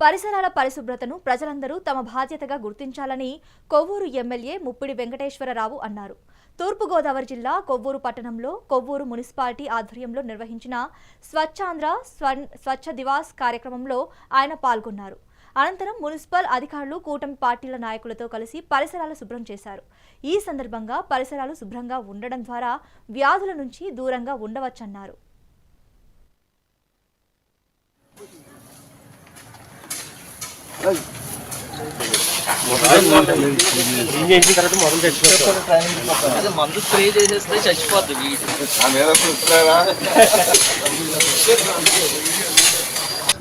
పరిసరాల పరిశుభ్రతను ప్రజలందరూ తమ బాధ్యతగా గుర్తించాలని కొవ్వూరు ఎమ్మెల్యే ముప్పిడి వెంకటేశ్వరరావు అన్నారు. తూర్పుగోదావరి జిల్లా కొవ్వూరు పట్టణంలో కొవ్వూరు మున్సిపాలిటీ ఆధ్వర్యంలో నిర్వహించిన స్వచ్ఛాంధ్ర స్వచ్ఛ దివాస్ కార్యక్రమంలో ఆయన పాల్గొన్నారు. అనంతరం మున్సిపల్ అధికారులు కూటమి పార్టీల నాయకులతో కలిసి పరిసరాలు శుభ్రం చేశారు. ఈ సందర్భంగా పరిసరాలు శుభ్రంగా ఉండడం ద్వారా వ్యాధుల నుంచి దూరంగా ఉండవచ్చన్నారు. అదే మందు స్ప్రే చేసేస్తే చచ్చిపోద్ది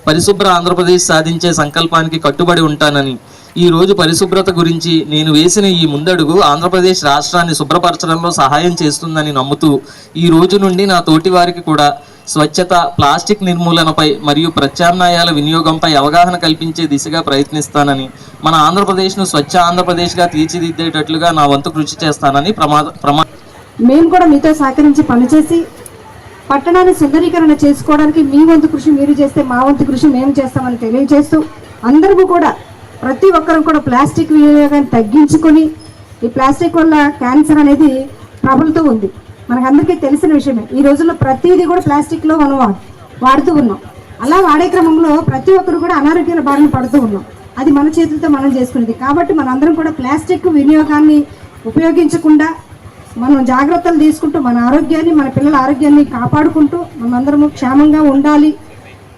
పరిశుభ్ర ఆంధ్రప్రదేశ్ సాధించే సంకల్పానికి కట్టుబడి ఉంటానని ఈ రోజు పరిశుభ్రత గురించి నేను వేసిన ఈ ముందడుగు ఆంధ్రప్రదేశ్ రాష్ట్రాన్ని శుభ్రపరచడంలో సహాయం చేస్తుందని నమ్ముతూ ఈ రోజు నుండి నా తోటి వారికి కూడా స్వచ్ఛత ప్లాస్టిక్ నిర్మూలనపై మరియు ప్రత్యామ్నాయాల వినియోగంపై అవగాహన కల్పించే దిశగా ప్రయత్నిస్తానని మన ఆంధ్రప్రదేశ్ను స్వచ్ఛ ఆంధ్రప్రదేశ్గా తీర్చిదిద్దేటట్లుగా నా వంతు కృషి చేస్తానని ప్రమాద ప్రమా మేము కూడా మీతో సహకరించి పనిచేసి పట్టణాన్ని సుందరీకరణ చేసుకోవడానికి మీ వంతు కృషి మీరు చేస్తే మా వంతు కృషి మేము చేస్తామని తెలియజేస్తూ అందరూ కూడా ప్రతి ఒక్కరం కూడా ప్లాస్టిక్ వినియోగాన్ని తగ్గించుకొని ఈ ప్లాస్టిక్ వల్ల క్యాన్సర్ అనేది ప్రబలుతూ ఉంది. మనకందరికీ తెలిసిన విషయమే. ఈ రోజుల్లో ప్రతిదీ కూడా ప్లాస్టిక్లో మనం వాడుతూ ఉన్నాం. అలా వాడే క్రమంలో ప్రతి ఒక్కరు కూడా అనారోగ్యాల బారిన పడుతూ ఉన్నాం. అది మన చేతులతో మనం చేసుకునేది. కాబట్టి మనందరం కూడా ప్లాస్టిక్ వినియోగాన్ని ఉపయోగించకుండా మనం జాగ్రత్తలు తీసుకుంటూ మన ఆరోగ్యాన్ని మన పిల్లల ఆరోగ్యాన్ని కాపాడుకుంటూ మనందరము క్షేమంగా ఉండాలి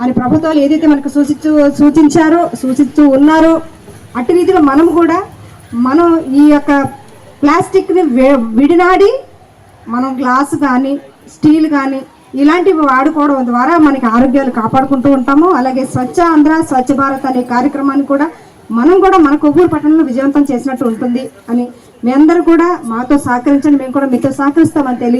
అని ప్రభుత్వాలు ఏదైతే మనకు సూచించు సూచించారో సూచిస్తూ ఉన్నారో అటు రీతిలో మనం కూడా మనం ఈ యొక్క ప్లాస్టిక్ని విడినాడి మనం గ్లాస్ కానీ స్టీల్ కానీ ఇలాంటివి వాడుకోవడం ద్వారా మనకి ఆరోగ్యాలు కాపాడుకుంటూ ఉంటాము. అలాగే స్వచ్ఛ ఆంధ్ర స్వచ్ఛ భారత్ అనే కార్యక్రమాన్ని కూడా మనం కూడా మన కొవ్వూరు పట్టణంలో విజయవంతం చేసినట్టు ఉంటుంది అని మీ అందరూ కూడా మాతో సహకరించండి. మేము కూడా మీతో సహకరిస్తామని తెలియ